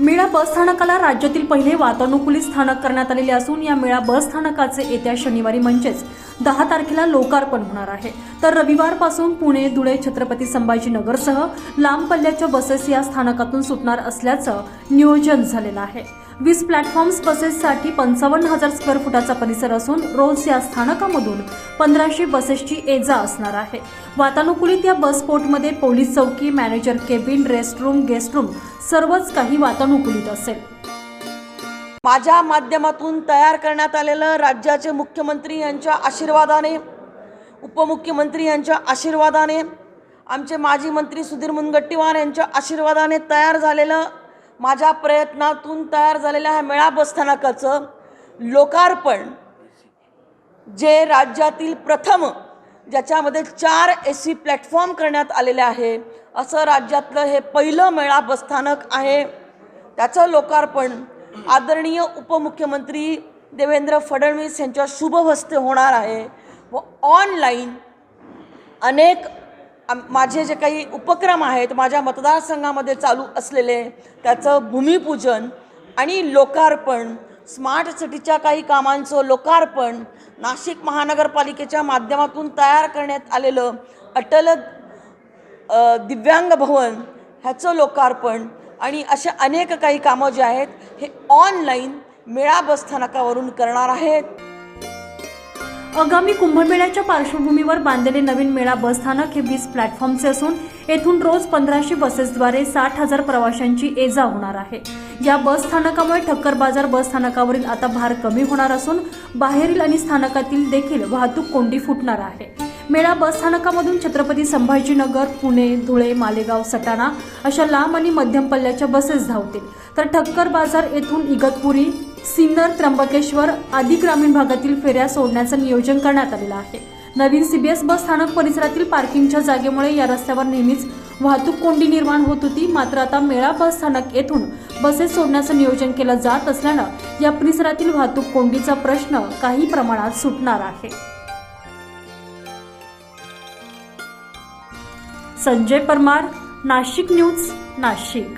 मेळा बस स्थानकाला राज्यातील पहिले वातानुकूलित स्थानक करण्यात आलेले असून या मेळा बस स्थानकाचे येत्या शनिवारी म्हणजेच दहा तारखेला लोकार्पण होणार आहे. तर रविवारपासून पुणे धुळे छत्रपती संभाजीनगरसह लांब पल्ल्याच्या बसेस या स्थानकातून सुटणार असल्याचं नियोजन झालेलं आहे. वीस प्लॅटफॉर्म्स बसेससाठी पंचावन्न हजार स्क्वेअर फुटाचा परिसर असून रोज या स्थानकामधून पंधराशे बसेसची ये जा असणार आहे. वातानुकूलित या बस पोर्टमध्ये पोलीस चौकी मॅनेजर केबिन रेस्टरूम गेस्टरूम सर्वच काही वातानुकूलित असेल. माझ्या माध्यमातून तयार करण्यात आलेलं राज्याचे मुख्यमंत्री यांच्या आशीर्वादाने उपमुख्यमंत्री यांच्या आशीर्वादाने आमचे माजी मंत्री सुधीर मुनगट्टीवार यांच्या आशीर्वादाने तयार झालेलं माझ्या प्रयत्नातून तयार झालेल्या ह्या मेळा बसस्थानकाचं लोकार्पण जे राज्यातील प्रथम ज्याच्यामध्ये चार ए सी प्लॅटफॉर्म करण्यात आलेले आहे असं राज्यातलं हे पहिलं मेळा बसस्थानक आहे. त्याचं लोकार्पण आदरणीय उपमुख्यमंत्री देवेंद्र फडणवीस यांच्या शुभहस्ते होणार आहे. व ऑनलाईन अनेक आम- माझे जे काही उपक्रम आहेत माझ्या मतदारसंघामध्ये चालू असलेले त्याचं भूमिपूजन आणि लोकार्पण स्मार्ट सिटीच्या काही कामांचं लोकार्पण नाशिक महानगरपालिकेच्या माध्यमातून तयार करण्यात आलेलं अटल दिव्यांग भवन ह्याचं लोकार्पण आणि अशा अनेक काही कामं जे आहेत हे ऑनलाईन मेळा बसस्थानकावरून करणार आहेत. आगामी कुंभमेळ्याच्या पार्श्वभूमीवर बांधलेले नवीन मेळा बस स्थानक हे वीस प्लॅटफॉर्मचे असून येथून रोज पंधराशे बसेसद्वारे साठ हजार प्रवाशांची ये जा होणार आहे. या बस स्थानकामुळे ठक्कर बाजार बस स्थानकावरील आता भार कमी होणार असून बाहेरील आणि स्थानकातील देखील वाहतूक कोंडी फुटणार आहे. मेळा बसस्थानकामधून छत्रपती संभाजीनगर पुणे धुळे मालेगाव सटाणा अशा लांब आणि मध्यम पल्ल्याच्या बसेस धावतील. तर ठक्कर बाजार येथून इगतपुरी सिन्नर त्र्यंबकेश्वर आदी ग्रामीण भागातील फेऱ्या सोडण्याचं नियोजन करण्यात आलेलं आहे. नवीन सीबीएस बस स्थानक परिसरातील पार्किंगच्या जागेमुळे या रस्त्यावर नेहमीच वाहतूक कोंडी निर्माण होत होती. मात्र आता मेळा बस स्थानक येथून बसेस सोडण्याचं नियोजन केलं जात असल्यानं या परिसरातील वाहतूक कोंडीचा प्रश्न काही प्रमाणात सुटणार आहे. संजय परमार नाशिक न्यूज नाशिक.